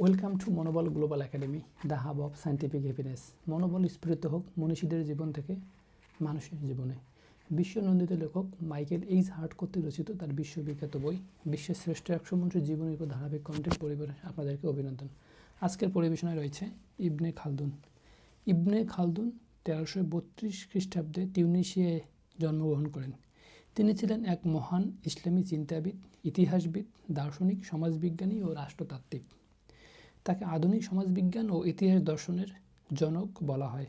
Welcome to Monobol global academy the hub of scientific happiness মনোবল স্ফূর্ত হোক মনীষীদের জীবন থেকে মানুষের জীবনে। বিশ্বনন্দিত লেখক মাইকেল এইচ হার্ট কর্তৃক রচিত তার বিশ্ববিখ্যাত বই, বিশ্বের শ্রেষ্ঠ একশো মানুষের জীবনের উপর ধারাবাহিক কন্টেন্ট পরিবারে আপনাদেরকে অভিনন্দন। আজকের পরিবেশনায় রয়েছে ইবনে খালদুন। ইবনে খালদুন তেরোশো বত্রিশ খ্রিস্টাব্দে তিউনিশিয়ায় জন্মগ্রহণ করেন। তিনি ছিলেন এক মহান ইসলামী চিন্তাবিদ, ইতিহাসবিদ, দার্শনিক, সমাজবিজ্ঞানী ও রাষ্ট্রতাত্ত্বিক। তাকে আধুনিক সমাজবিজ্ঞান ও ইতিহাস দর্শনের জনক বলা হয়।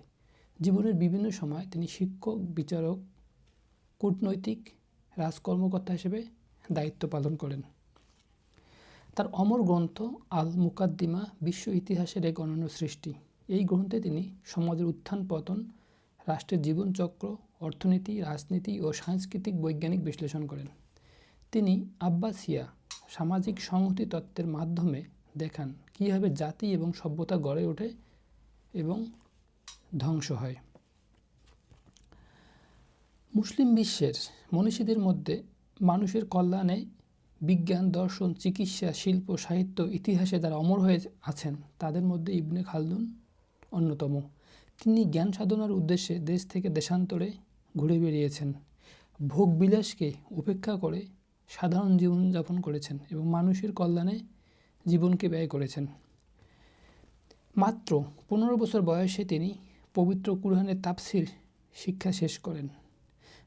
জীবনের বিভিন্ন সময় তিনি শিক্ষক, বিচারক, কূটনৈতিক, রাজকর্মকর্তা হিসেবে দায়িত্ব পালন করেন। তার অমর গ্রন্থ আল মুকাদ্দিমা বিশ্ব ইতিহাসের এক অনন্য সৃষ্টি। এই গ্রন্থে তিনি সমাজের উত্থান, পতন, রাষ্ট্রের জীবনচক্র, অর্থনীতি, রাজনীতি ও সাংস্কৃতিক বৈজ্ঞানিক বিশ্লেষণ করেন। তিনি আব্বাসিয়া সামাজিক সংহতি তত্ত্বের মাধ্যমে দেখান। কীভাবে জাতি এবং সভ্যতা গড়ে ওঠে এবং ধ্বংস হয়। মুসলিম বিশ্বের মনীষীদের মধ্যে মানুষের কল্যাণে বিজ্ঞান, দর্শন, চিকিৎসা, শিল্প, সাহিত্য, ইতিহাসে যারা অমর হয়ে আছেন, তাদের মধ্যে ইবনে খালদুন অন্যতম। তিনি জ্ঞান সাধনার উদ্দেশ্যে দেশ থেকে দেশান্তরে ঘুরে বেরিয়েছেন ভোগ বিলাসকে উপেক্ষা করে সাধারণ জীবনযাপন করেছেন এবং মানুষের কল্যাণে জীবনকে ব্যয় করেছেন। মাত্র পনেরো বছর বয়সে তিনি পবিত্র কুরআনের তাফসির শিক্ষা শেষ করেন।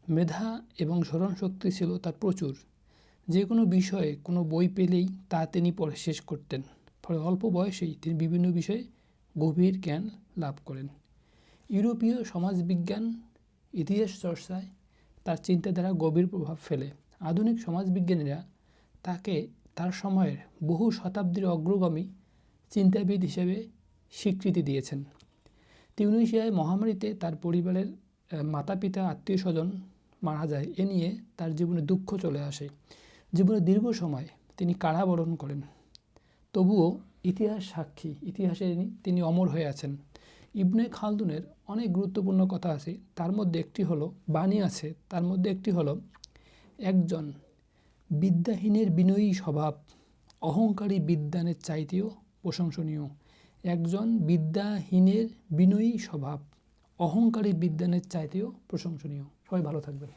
মেধা এবং স্মরণ শক্তি ছিল তার প্রচুর। যে কোনো বিষয়ে কোনো বই পেলেই তা তিনি পড়ে শেষ করতেন। ফলে অল্প বয়সেই তিনি বিভিন্ন বিষয়ে গভীর জ্ঞান লাভ করেন। ইউরোপীয় সমাজবিজ্ঞান, ইতিহাস চর্চায় তার চিন্তাধারা গভীর প্রভাব ফেলে। আধুনিক সমাজবিজ্ঞানীরা তাকে তার সময়ের বহু শতাব্দীর অগ্রগামী চিন্তাবিদ হিসেবে স্বীকৃতি দিয়েছেন। তিউনিশিয়ায় মহামারীতে তার পরিবারের মাতা পিতা আত্মীয় স্বজন মারা যায়, এ নিয়ে তার জীবনে দুঃখ চলে আসে। জীবনে দীর্ঘ সময় তিনি কারাবরণ করেন। তবুও ইতিহাস সাক্ষী, ইতিহাসে তিনি অমর হয়ে আছেন। ইবনে খালদুনের অনেক গুরুত্বপূর্ণ কথা আছে। তার মধ্যে একটি হলো বাণী আছে, তার মধ্যে একটি হলো একজন বিদ্যাহীনের বিনয়ী স্বভাব, অহংকারী বিদ্যানের চাইতেও প্রশংসনীয়। একজন বিদ্যাহীনের বিনয়ী স্বভাব, অহংকারী বিদ্যানের চাইতেও প্রশংসনীয়। সবাই ভালো থাকবেন।